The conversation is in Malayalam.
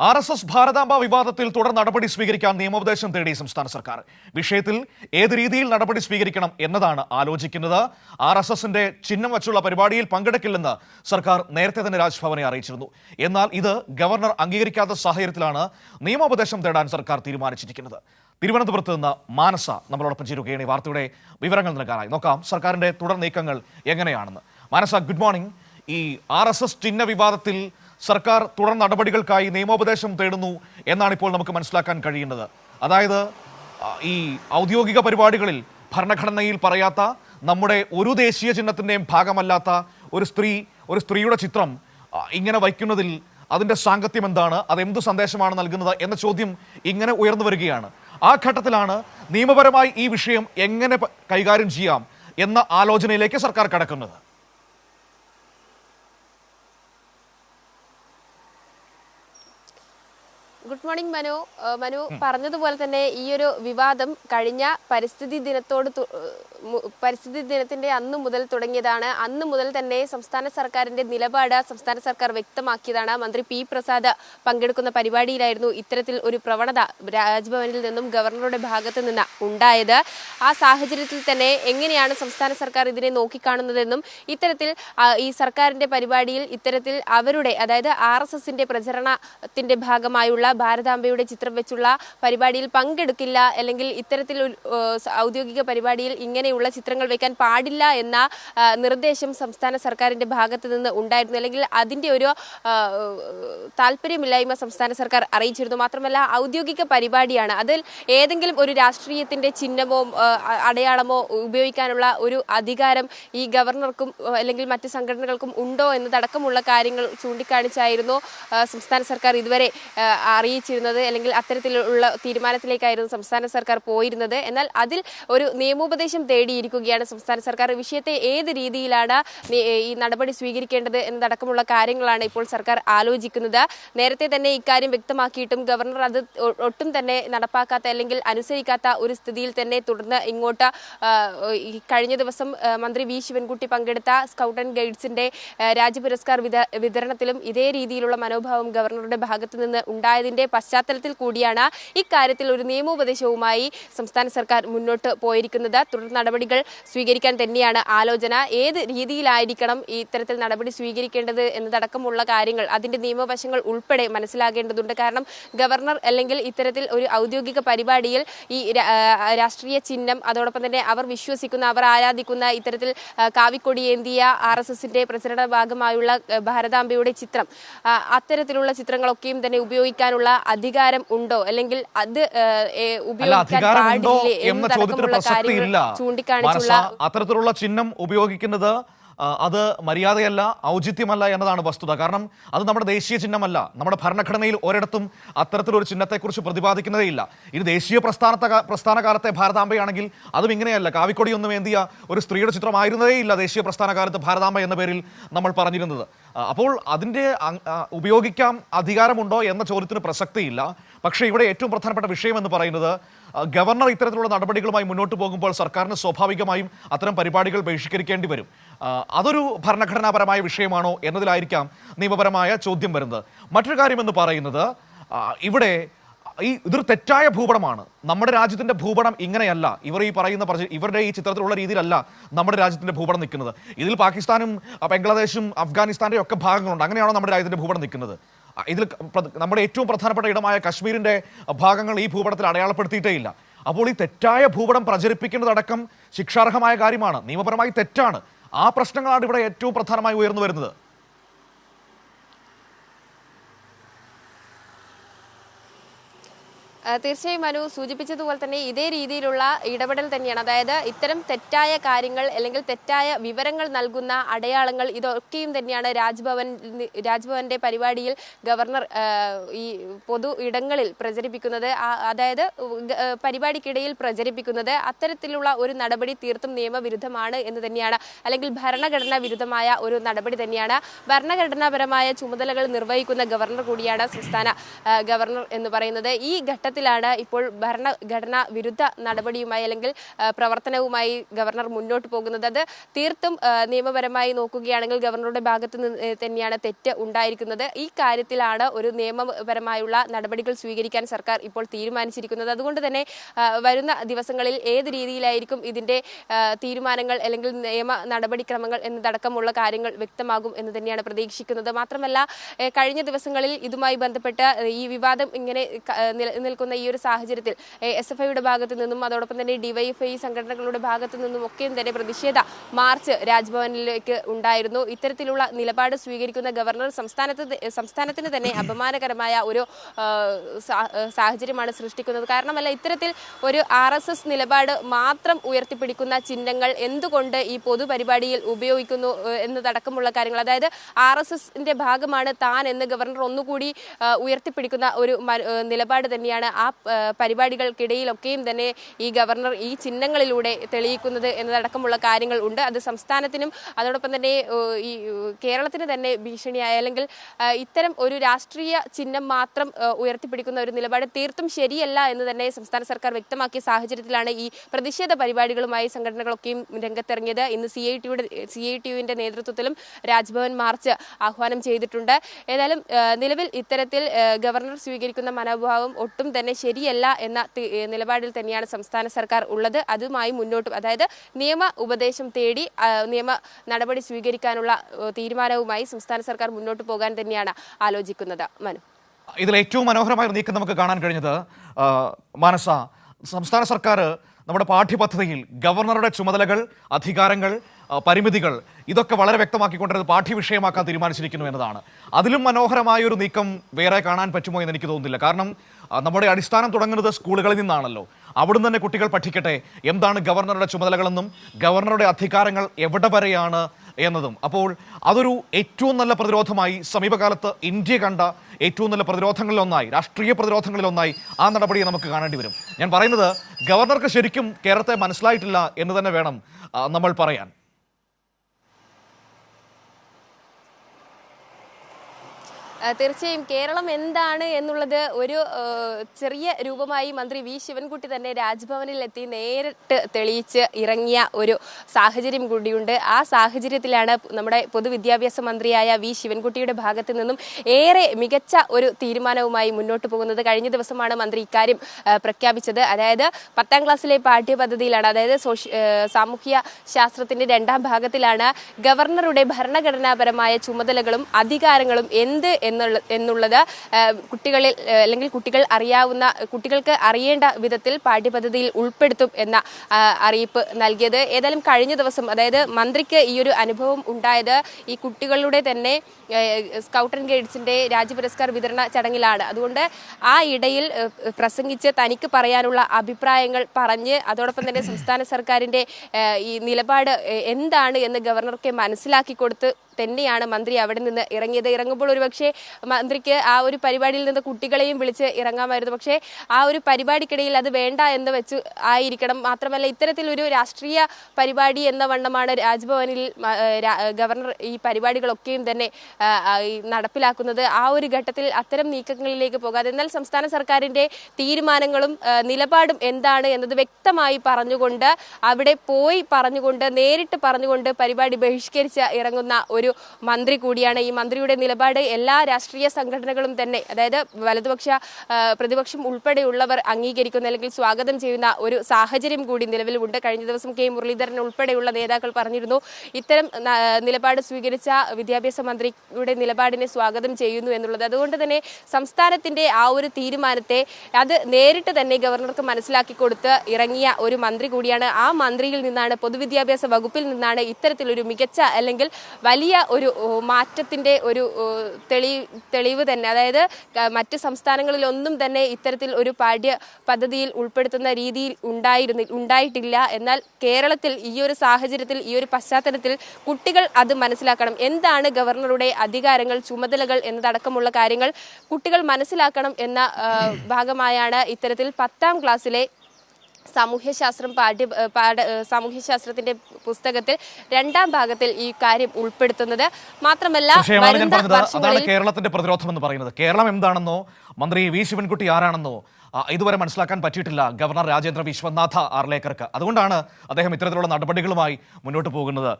ആർ എസ് എസ് ഭാരതാംബ വിവാദത്തിൽ തുടർ നടപടി സ്വീകരിക്കാൻ നിയമോപദേശം തേടി സംസ്ഥാന സർക്കാർ. വിഷയത്തിൽ ഏത് രീതിയിൽ നടപടി സ്വീകരിക്കണം എന്നതാണ് ആലോചിക്കുന്നത്. ആർ എസ് എസിന്റെ ചിഹ്നം വച്ചുള്ള പരിപാടിയിൽ പങ്കെടുക്കില്ലെന്ന് സർക്കാർ നേരത്തെ തന്നെ രാജ്ഭവനെ അറിയിച്ചിരുന്നു. എന്നാൽ ഇത് ഗവർണർ അംഗീകരിക്കാത്ത സാഹചര്യത്തിലാണ് നിയമോപദേശം തേടാൻ സർക്കാർ തീരുമാനിച്ചിരിക്കുന്നത്. തിരുവനന്തപുരത്ത് നിന്ന് മാനസ നമ്മളോടൊപ്പം ചേരുകയാണ് വാർത്തയുടെ വിവരങ്ങൾ നൽകാനായി. നോക്കാം സർക്കാരിന്റെ തുടർ നീക്കങ്ങൾ എങ്ങനെയാണെന്ന്. മാനസ ഗുഡ് മോർണിംഗ് ഈ ആർ എസ് എസ് ചിഹ്ന വിവാദത്തിൽ സർക്കാർ തുടർ നടപടികൾക്കായി നിയമോപദേശം തേടുന്നു എന്നാണ് ഇപ്പോൾ നമുക്ക് മനസ്സിലാക്കാൻ കഴിയുന്നത്. അതായത് ഈ ഔദ്യോഗിക പരിപാടികളിൽ ഭരണഘടനയിൽ പറയാത്ത നമ്മുടെ ഒരു ദേശീയ ചിഹ്നത്തിന്റെയും ഭാഗമല്ലാത്ത ഒരു സ്ത്രീ ഒരു സ്ത്രീയുടെ ചിത്രം ഇങ്ങനെ വയ്ക്കുന്നതിൽ അതിന്റെ സാങ്കത്യം എന്താണ് അതെന്ത് സന്ദേശമാണ് നൽകുന്നത് എന്ന ചോദ്യം ഇങ്ങനെ ഉയർന്നു വരികയാണ്. ആ ഘട്ടത്തിലാണ് നിയമപരമായി ഈ വിഷയം എങ്ങനെ കൈകാര്യം ചെയ്യാം എന്ന ആലോചനയിലേക്ക് സർക്കാർ കടക്കുന്നത്. Good morning Manu. മനു പറഞ്ഞതുപോലെ തന്നെ ഈ ഒരു വിവാദം കഴിഞ്ഞ പരിസ്ഥിതി ദിനത്തോട് പരിസ്ഥിതി ദിനത്തിന്റെ അന്ന് മുതൽ തുടങ്ങിയതാണ്. അന്ന് മുതൽ തന്നെ സംസ്ഥാന സർക്കാരിന്റെ നിലപാട് സംസ്ഥാന സർക്കാർ വ്യക്തമാക്കിയതാണ്. മന്ത്രി പി പ്രസാദ് പങ്കെടുക്കുന്ന പരിപാടിയിലായിരുന്നു ഇത്തരത്തിൽ ഒരു പ്രവണത രാജ്ഭവനിൽ നിന്നും ഗവർണറുടെ ഭാഗത്ത് നിന്ന് ഉണ്ടായത്. ആ സാഹചര്യത്തിൽ തന്നെ എങ്ങനെയാണ് സംസ്ഥാന സർക്കാർ ഇതിനെ നോക്കിക്കാണുന്നതെന്നും ഇത്തരത്തിൽ ഈ സർക്കാരിന്റെ പരിപാടിയിൽ ഇത്തരത്തിൽ അവരുടെ അതായത് ആർ എസ് എസിന്റെ പ്രചരണത്തിന്റെ ഭാഗമായുള്ള ഭാരതാംബയുടെ ചിത്രം വെച്ചുള്ള പരിപാടിയിൽ പങ്കെടുക്കില്ല അല്ലെങ്കിൽ ഇത്തരത്തിൽ ഔദ്യോഗിക പരിപാടിയിൽ ഇങ്ങനെയുള്ള ചിത്രങ്ങൾ വെക്കാൻ പാടില്ല എന്ന നിർദ്ദേശം സംസ്ഥാന സർക്കാരിന്റെ ഭാഗത്ത് നിന്ന് ഉണ്ടായിരുന്നു. അല്ലെങ്കിൽ അതിന്റെ ഒരു താല്പര്യമില്ലായ്മ സംസ്ഥാന സർക്കാർ അറിയിച്ചിരുന്നു. മാത്രമല്ല ഔദ്യോഗിക പരിപാടിയാണ്. അതിൽ ഏതെങ്കിലും ഒരു രാഷ്ട്രീയത്തിന്റെ ചിഹ്നമോ അടയാളമോ ഉപയോഗിക്കാനുള്ള ഒരു അധികാരം ഈ ഗവർണർക്കും അല്ലെങ്കിൽ മറ്റ് സംഘടനകൾക്കും ഉണ്ടോ എന്നതടക്കമുള്ള കാര്യങ്ങൾ ചൂണ്ടിക്കാണിച്ചായിരുന്നു സംസ്ഥാന സർക്കാർ ഇതുവരെ അറിയിച്ചിരുന്നത് അല്ലെങ്കിൽ അത്തരത്തിലുള്ള തീരുമാനത്തിലേക്കായിരുന്നു സംസ്ഥാന സർക്കാർ പോയിരുന്നത്. എന്നാൽ അതിൽ ഒരു നിയമോപദേശം തേടിയിരിക്കുകയാണ് സംസ്ഥാന സർക്കാർ. വിഷയത്തെ ഏത് രീതിയിലാണ് ഈ നടപടി സ്വീകരിക്കേണ്ടത് എന്നതടക്കമുള്ള കാര്യങ്ങളാണ് ഇപ്പോൾ സർക്കാർ ആലോചിക്കുന്നത്. നേരത്തെ തന്നെ ഇക്കാര്യം വ്യക്തമാക്കിയിട്ടും ഗവർണർ അത് ഒട്ടും തന്നെ നടപ്പാക്കാത്ത അല്ലെങ്കിൽ അനുസരിക്കാത്ത ഒരു സ്ഥിതിയിൽ തന്നെ തുടർന്ന് ഇങ്ങോട്ട് കഴിഞ്ഞ ദിവസം മന്ത്രി വി. ശിവൻകുട്ടി പങ്കെടുത്ത സ്കൗട്ട് ആൻഡ് ഗൈഡ്സിന്റെ രാജ്യ പുരസ്കാർ വിത- വിതരണത്തിലും ഇതേ രീതിയിലുള്ള മനോഭാവം ഗവർണറുടെ ഭാഗത്തു നിന്ന് ഉണ്ടായതിന്റെ പശ്ചാത്തലത്തിൽ കൂടിയാണ് ഇക്കാര്യത്തിൽ ഒരു നിയമോപദേശവുമായി സംസ്ഥാന സർക്കാർ മുന്നോട്ട് പോയിരിക്കുന്നത്. തുടർ നടപടികൾ സ്വീകരിക്കാൻ തന്നെയാണ് ആലോചന. ഏത് രീതിയിലായിരിക്കണം ഇത്തരത്തിൽ നടപടി സ്വീകരിക്കേണ്ടത് എന്നതടക്കമുള്ള കാര്യങ്ങൾ അതിന്റെ നിയമവശങ്ങൾ ഉൾപ്പെടെ മനസ്സിലാകേണ്ടതുണ്ട്. കാരണം ഗവർണർ അല്ലെങ്കിൽ ഇത്തരത്തിൽ ഒരു ഔദ്യോഗിക പരിപാടിയിൽ ഈ രാഷ്ട്രീയ ചിഹ്നം അതോടൊപ്പം തന്നെ അവർ വിശ്വസിക്കുന്ന അവർ ആരാധിക്കുന്ന ഇത്തരത്തിൽ കാവിക്കൊടിയേന്തിയ ആർ എസ് എസിന്റെ പ്രചരണ ഭാഗമായുള്ള ഭാരതാംബയുടെ ചിത്രം അത്തരത്തിലുള്ള ചിത്രങ്ങളൊക്കെയും തന്നെ ഉപയോഗിക്കാനുള്ള അധികാരം ഉണ്ടോ? അല്ലെങ്കിൽ അത് ഉപയോഗിക്കാൻ പാടില്ലേ? എന്ന ചോദ്യത്തിന് പ്രസക്തിയില്ല. ചൂണ്ടിക്കാണിച്ചുള്ള അത്തരത്തിലുള്ള ചിഹ്നം ഉപയോഗിക്കുന്നത് അത് മര്യാദയല്ല ഔചിത്യമല്ല എന്നതാണ് വസ്തുത. കാരണം അത് നമ്മുടെ ദേശീയ ചിഹ്നമല്ല. നമ്മുടെ ഭരണഘടനയിൽ ഒരിടത്തും അത്തരത്തിലൊരു ചിഹ്നത്തെക്കുറിച്ച് പ്രതിപാദിക്കുന്നതേയില്ല. ഇത് ദേശീയ പ്രസ്ഥാനത്തെ കാ- പ്രസ്ഥാന കാലത്തെ ഭാരതാംബയാണെങ്കിൽ അതും ഇങ്ങനെയല്ല. കാവിക്കൊടി കാവിക്കൊടിയൊന്നും ഏന്തിയ ഒരു സ്ത്രീയുടെ ചിത്രമായിരുന്നതേ ഇല്ല ദേശീയ പ്രസ്ഥാന കാലത്ത് ഭാരതാംബ എന്ന പേരിൽ നമ്മൾ പറഞ്ഞിരുന്നത്. അപ്പോൾ അതിന്റെ ഉപയോഗിക്കാം അധികാരമുണ്ടോ എന്ന ചോദ്യത്തിന് പ്രസക്തിയില്ല. പക്ഷേ ഇവിടെ ഏറ്റവും പ്രധാനപ്പെട്ട വിഷയം എന്ന് പറയുന്നത് ഗവർണർ ഇത്തരത്തിലുള്ള നടപടികളുമായി മുന്നോട്ട് പോകുമ്പോൾ സർക്കാരിന് സ്വാഭാവികമായും അത്തരം പരിപാടികൾ ബഹിഷ്കരിക്കേണ്ടി വരും. അതൊരു ഭരണഘടനാപരമായ വിഷയമാണോ എന്നതിലായിരിക്കാം നിയമപരമായ ചോദ്യം വരുന്നത്. മറ്റൊരു കാര്യം എന്ന് പറയുന്നത് ഇവിടെ ഈ ഇതൊരു തെറ്റായ ഭൂപടമാണ്. നമ്മുടെ രാജ്യത്തിന്റെ ഭൂപടം ഇങ്ങനെയല്ല. ഇവർ ഈ പറയുന്ന പറഞ്ഞ ഇവരുടെ ഈ ചിത്രത്തിലുള്ള രീതിയിലല്ല നമ്മുടെ രാജ്യത്തിന്റെ ഭൂപടം നിൽക്കുന്നത്. ഇതിൽ പാകിസ്ഥാനും ബംഗ്ലാദേശും അഫ്ഗാനിസ്ഥാന്റെ ഒക്കെ ഭാഗങ്ങളുണ്ട്. അങ്ങനെയാണോ നമ്മുടെ രാജ്യത്തിന്റെ ഭൂപടം നിൽക്കുന്നത്? ഇതിൽ നമ്മുടെ ഏറ്റവും പ്രധാനപ്പെട്ട ഇടമായ കശ്മീരിന്റെ ഭാഗങ്ങൾ ഈ ഭൂപടത്തിൽ അടയാളപ്പെടുത്തിയിട്ടേ ഇല്ല. അപ്പോൾ ഈ തെറ്റായ ഭൂപടം പ്രചരിപ്പിക്കുന്നതടക്കം ശിക്ഷാർഹമായ കാര്യമാണ്. നിയമപരമായി തെറ്റാണ്. ആ പ്രശ്നങ്ങളാണ് ഇവിടെ ഏറ്റവും പ്രധാനമായി ഉയർന്നു വരുന്നത്. തീർച്ചയായും മനു സൂചിപ്പിച്ചതുപോലെ തന്നെ ഇതേ രീതിയിലുള്ള ഇടപെടൽ തന്നെയാണ്. അതായത് ഇത്തരം തെറ്റായ കാര്യങ്ങൾ അല്ലെങ്കിൽ തെറ്റായ വിവരങ്ങൾ നൽകുന്ന അടയാളങ്ങൾ ഇതൊക്കെയും തന്നെയാണ് രാജ്ഭവൻ രാജ്ഭവന്റെ പരിപാടിയിൽ ഗവർണർ ഈ പൊതു ഇടങ്ങളിൽ പ്രചരിപ്പിക്കുന്നത്. അതായത് പരിപാടിക്കിടയിൽ പ്രചരിപ്പിക്കുന്നത് അത്തരത്തിലുള്ള ഒരു നടപടി തീർത്തും നിയമവിരുദ്ധമാണ് എന്ന് തന്നെയാണ്. അല്ലെങ്കിൽ ഭരണഘടനാ വിരുദ്ധമായ ഒരു നടപടി തന്നെയാണ്. ഭരണഘടനാപരമായ ചുമതലകൾ നിർവഹിക്കുന്ന ഗവർണർ കൂടിയാണ് സംസ്ഥാന ഗവർണർ എന്ന് പറയുന്നത്. ഈ ഘട്ടത്തിൽ സാഹചര്യത്തിലാണ് ഇപ്പോൾ ഭരണഘടനാ വിരുദ്ധ നടപടിയുമായി അല്ലെങ്കിൽ പ്രവർത്തനവുമായി ഗവർണർ മുന്നോട്ട് പോകുന്നത്. അത് തീർത്തും നിയമപരമായി നോക്കുകയാണെങ്കിൽ ഗവർണറുടെ ഭാഗത്ത് തന്നെയാണ് തെറ്റ് ഉണ്ടായിരിക്കുന്നത്. ഈ കാര്യത്തിലാണ് ഒരു നിയമപരമായുള്ള നടപടികൾ സ്വീകരിക്കാൻ സർക്കാർ ഇപ്പോൾ തീരുമാനിച്ചിരിക്കുന്നത്. അതുകൊണ്ട് തന്നെ വരുന്ന ദിവസങ്ങളിൽ ഏത് രീതിയിലായിരിക്കും ഇതിന്റെ തീരുമാനങ്ങൾ അല്ലെങ്കിൽ നിയമ നടപടിക്രമങ്ങൾ എന്നതടക്കമുള്ള കാര്യങ്ങൾ വ്യക്തമാകും എന്ന് തന്നെയാണ് പ്രതീക്ഷിക്കുന്നത്. മാത്രമല്ല കഴിഞ്ഞ ദിവസങ്ങളിൽ ഇതുമായി ബന്ധപ്പെട്ട് ഈ വിവാദം ഇങ്ങനെ ക- ഏ, നിലനിൽക്കുന്ന ഈ ഒരു സാഹചര്യത്തിൽ എസ് എഫ് ഐയുടെ ഭാഗത്തു നിന്നും അതോടൊപ്പം തന്നെ ഡിവൈഎഫ്ഐ സംഘടനകളുടെ ഭാഗത്തു നിന്നും ഒക്കെയും തന്നെ പ്രതിഷേധ മാർച്ച് രാജ്ഭവനിലേക്ക് ഉണ്ടായിരുന്നു. ഇത്തരത്തിലുള്ള നിലപാട് സ്വീകരിക്കുന്ന ഗവർണർ സംസ്ഥാനത്ത് സംസ്ഥാനത്തിന് തന്നെ അപമാനകരമായ ഒരു സാഹചര്യമാണ് സൃഷ്ടിക്കുന്നത്. കാരണമല്ല ഇത്തരത്തിൽ ഒരു ആർ എസ് എസ് നിലപാട് മാത്രം ഉയർത്തിപ്പിടിക്കുന്ന ചിഹ്നങ്ങൾ എന്തുകൊണ്ട് ഈ പൊതുപരിപാടിയിൽ ഉപയോഗിക്കുന്നു എന്നതടക്കമുള്ള കാര്യങ്ങൾ. അതായത് ആർ എസ് എസിന്റെ ഭാഗമാണ് താൻ എന്ന് ഗവർണർ ഒന്നുകൂടി ഉയർത്തിപ്പിടിക്കുന്ന ഒരു നിലപാട് തന്നെയാണ് ആ പരിപാടികൾക്കിടയിലൊക്കെയും തന്നെ ഈ ഗവർണർ ഈ ചിഹ്നങ്ങളിലൂടെ തെളിയിക്കുന്നത് എന്നതടക്കമുള്ള കാര്യങ്ങൾ ഉണ്ട്. അത് സംസ്ഥാനത്തിനും അതോടൊപ്പം തന്നെ ഈ കേരളത്തിന് തന്നെ ഭീഷണിയായ. അല്ലെങ്കിൽ ഇത്തരം ഒരു രാഷ്ട്രീയ ചിഹ്നം മാത്രം ഉയർത്തിപ്പിടിക്കുന്ന ഒരു നിലപാട് തീർത്തും ശരിയല്ല എന്ന് തന്നെ സംസ്ഥാന സർക്കാർ വ്യക്തമാക്കിയ സാഹചര്യത്തിലാണ് ഈ പ്രതിഷേധ പരിപാടികളുമായി സംഘടനകളൊക്കെയും രംഗത്തിറങ്ങിയത്. ഇന്ന് സി ഐ ടിയുടെ സി ഐ ടി യുവിന്റെ നേതൃത്വത്തിലും രാജ്ഭവൻ മാർച്ച് ആഹ്വാനം ചെയ്തിട്ടുണ്ട്. ഏതായാലും നിലവിൽ ഇത്തരത്തിൽ ഗവർണർ സ്വീകരിക്കുന്ന മനോഭാവം ഒട്ടും തന്നെ ശരിയല്ല എന്ന നിലപാടിൽ തന്നെയാണ് സംസ്ഥാന സർക്കാർ ഉള്ളത്. അതുമായി മുന്നോട്ട് അതായത് നിയമ ഉപദേശം തേടി നിയമ നടപടി സ്വീകരിക്കാനുള്ള തീരുമാനവുമായി സംസ്ഥാന സർക്കാർ മുന്നോട്ട് പോകാൻ തന്നെയാണ് ആലോചിക്കുന്നത്. മനു. ഇതിൽ ഏറ്റവും മനോഹരമായ നീക്കം നമുക്ക് കാണാൻ കഴിഞ്ഞത് മാനസ സംസ്ഥാന സർക്കാർ നമ്മുടെ പാഠ്യപദ്ധതിയിൽ ഗവർണറുടെ ചുമതലകൾ അധികാരങ്ങൾ പരിമിതികൾ ഇതൊക്കെ വളരെ വ്യക്തമാക്കിക്കൊണ്ടത് പാഠ്യവിഷയമാക്കാൻ തീരുമാനിച്ചിരിക്കുന്നു എന്നതാണ്. അതിലും മനോഹരമായ ഒരു നീക്കം വേറെ കാണാൻ പറ്റുമോ എന്ന് എനിക്ക് തോന്നുന്നില്ല. കാരണം നമ്മുടെ അടിസ്ഥാനം തുടങ്ങുന്നത് സ്കൂളുകളിൽ നിന്നാണല്ലോ. അവിടുന്ന് തന്നെ കുട്ടികൾ പഠിക്കട്ടെ. എന്താണ് ഗവർണറുടെ ചുമതലകളെന്നും ഗവർണറുടെ അധികാരങ്ങൾ എവിടെ വരെയാണ് എന്നതും. അപ്പോൾ അതൊരു ഏറ്റവും നല്ല പ്രതിരോധമായി സമീപകാലത്ത് ഇന്ത്യ കണ്ട ഏറ്റവും നല്ല പ്രതിരോധങ്ങളിലൊന്നായി രാഷ്ട്രീയ പ്രതിരോധങ്ങളിലൊന്നായി ആ നടപടിയെ നമുക്ക് കാണേണ്ടി വരും. ഞാൻ പറയുന്നത് ഗവർണർക്ക് ശരിക്കും കേരളത്തെ മനസ്സിലായിട്ടില്ല എന്ന് തന്നെ വേണം നമ്മൾ പറയാൻ. തീർച്ചയായും കേരളം എന്താണ് എന്നുള്ളത് ഒരു ചെറിയ രൂപമായി മന്ത്രി വി ശിവൻകുട്ടി തന്നെ രാജ്ഭവനിൽ എത്തി നേരിട്ട് തെളിയിച്ച് ഇറങ്ങിയ ഒരു സാഹചര്യം കൂടിയുണ്ട്. ആ സാഹചര്യത്തിലാണ് നമ്മുടെ പൊതുവിദ്യാഭ്യാസ മന്ത്രിയായ വി ശിവൻകുട്ടിയുടെ ഭാഗത്ത് നിന്നും ഏറെ മികച്ച ഒരു തീരുമാനവുമായി മുന്നോട്ട് പോകുന്നത്. കഴിഞ്ഞ ദിവസമാണ് മന്ത്രി ഇക്കാര്യം പ്രഖ്യാപിച്ചത്. അതായത് പത്താം ക്ലാസ്സിലെ പാഠ്യപദ്ധതിയിലാണ് അതായത് സോഷ്യ സാമൂഹ്യ ശാസ്ത്രത്തിന്റെ രണ്ടാം ഭാഗത്തിലാണ് ഗവർണറുടെ ഭരണഘടനാപരമായ ചുമതലകളും അധികാരങ്ങളും എന്ത് എന്നുള്ള എന്നുള്ളത് കുട്ടികളിൽ അല്ലെങ്കിൽ കുട്ടികൾ അറിയാവുന്ന കുട്ടികൾക്ക് അറിയേണ്ട വിധത്തിൽ പാഠ്യപദ്ധതിയിൽ ഉൾപ്പെടുത്തും എന്ന അറിയിപ്പ് നൽകിയത്. ഏതായാലും കഴിഞ്ഞ ദിവസം അതായത് മന്ത്രിക്ക് ഈ ഒരു അനുഭവം ഉണ്ടായത് ഈ കുട്ടികളുടെ തന്നെ സ്കൗട്ട് ആൻഡ് ഗൈഡ്സിന്റെ രാജ്യ പുരസ്കാർ വിതരണ ചടങ്ങിലാണ്. അതുകൊണ്ട് ആ ഇടയിൽ പ്രസംഗിച്ച് തനിക്ക് പറയാനുള്ള അഭിപ്രായങ്ങൾ പറഞ്ഞ് അതോടൊപ്പം തന്നെ സംസ്ഥാന സർക്കാരിന്റെ ഈ നിലപാട് എന്താണ് എന്ന് ഗവർണർക്ക് മനസ്സിലാക്കി കൊടുത്ത് തന്നെയാണ് മന്ത്രി അവിടെ നിന്ന് ഇറങ്ങിയത്. ഇറങ്ങുമ്പോൾ ഒരുപക്ഷെ മന്ത്രിക്ക് ആ ഒരു പരിപാടിയിൽ നിന്ന് കുട്ടികളെയും വിളിച്ച് ഇറങ്ങാമായിരുന്നു. പക്ഷേ ആ ഒരു പരിപാടിക്കിടയിൽ അത് വേണ്ട എന്ന് വെച്ച് ആയിരിക്കണം. മാത്രമല്ല ഇത്തരത്തിലൊരു രാഷ്ട്രീയ പരിപാടി എന്ന വണ്ണമാണ് രാജ്ഭവനിൽ ഗവർണർ ഈ പരിപാടികളൊക്കെയും തന്നെ നടപ്പിലാക്കുന്നത്. ആ ഒരു ഘട്ടത്തിൽ അത്തരം നീക്കങ്ങളിലേക്ക് പോകാതെ എന്നാൽ സംസ്ഥാന സർക്കാരിന്റെ തീരുമാനങ്ങളും നിലപാടും എന്താണ് എന്നത് വ്യക്തമായി പറഞ്ഞുകൊണ്ട് അവിടെ പോയി പറഞ്ഞുകൊണ്ട് നേരിട്ട് പറഞ്ഞുകൊണ്ട് പരിപാടി ബഹിഷ്കരിച്ച് ഇറങ്ങുന്ന ഒരു മന്ത്രി കൂടിയാണ്. ഈ മന്ത്രിയുടെ നിലപാട് എല്ലാ രാഷ്ട്രീയ സംഘടനകളും തന്നെ അതായത് വലതുപക്ഷ പ്രതിപക്ഷം ഉൾപ്പെടെയുള്ളവർ അംഗീകരിക്കുന്ന അല്ലെങ്കിൽ സ്വാഗതം ചെയ്യുന്ന ഒരു സാഹചര്യം കൂടി നിലവിലുണ്ട് കഴിഞ്ഞ ദിവസം കെ. മുരളീധരൻ ഉൾപ്പെടെയുള്ള നേതാക്കൾ പറഞ്ഞിരുന്നു ഇത്തരം നിലപാട് സ്വീകരിച്ച വിദ്യാഭ്യാസ മന്ത്രിയുടെ നിലപാടിനെ സ്വാഗതം ചെയ്യുന്നു എന്നുള്ളത്. അതുകൊണ്ട് തന്നെ സംസ്ഥാനത്തിന്റെ ആ ഒരു തീരുമാനത്തെ അത് നേരിട്ട് തന്നെ ഗവർണർക്ക് മനസ്സിലാക്കി കൊടുത്ത് ഇറങ്ങിയ ഒരു മന്ത്രി കൂടിയാണ്. ആ മന്ത്രിയിൽ നിന്നാണ് പൊതുവിദ്യാഭ്യാസ വകുപ്പിൽ നിന്നാണ് ഇത്തരത്തിലൊരു മികച്ച അല്ലെങ്കിൽ വലിയ ഒരു മാറ്റത്തിന്റെ ഒരു തെളി തെളിവ് തന്നെ. അതായത് മറ്റ് സംസ്ഥാനങ്ങളിലൊന്നും തന്നെ ഇത്തരത്തിൽ ഒരു പാഠ്യ പദ്ധതിയിൽ ഉൾപ്പെടുത്തുന്ന രീതിയിൽ ഉണ്ടായിരുന്നി ഉണ്ടായിട്ടില്ല. എന്നാൽ കേരളത്തിൽ ഈ ഒരു സാഹചര്യത്തിൽ ഈ ഒരു പശ്ചാത്തലത്തിൽ കുട്ടികൾ അത് മനസ്സിലാക്കണം. എന്താണ് ഗവർണറുടെ അധികാരങ്ങൾ ചുമതലകൾ എന്നതടക്കമുള്ള കാര്യങ്ങൾ കുട്ടികൾ മനസ്സിലാക്കണം എന്ന ഭാഗമായാണ് ഇത്തരത്തിൽ പത്താം ക്ലാസ്സിലെ സാമൂഹ്യശാസ്ത്രം പാഠ്യ പാഠ സാമൂഹ്യശാസ്ത്രത്തിന്റെ പുസ്തകത്തിൽ രണ്ടാം ഭാഗത്തിൽ ഈ കാര്യം ഉൾപ്പെടുത്തുന്നത്. മാത്രമല്ല അതാണ് കേരളത്തിന്റെ പ്രതിരോധം എന്ന് പറയുന്നത്. കേരളം എന്താണെന്നോ മന്ത്രി വി ശിവൻകുട്ടി ആരാണെന്നോ ഇതുവരെ മനസ്സിലാക്കാൻ പറ്റിയിട്ടില്ല ഗവർണർ രാജേന്ദ്ര വിശ്വനാഥ ആർലേക്കർക്ക് അതുകൊണ്ടാണ് അദ്ദേഹം ഇത്തരത്തിലുള്ള നടപടികളുമായി മുന്നോട്ട് പോകുന്നത്.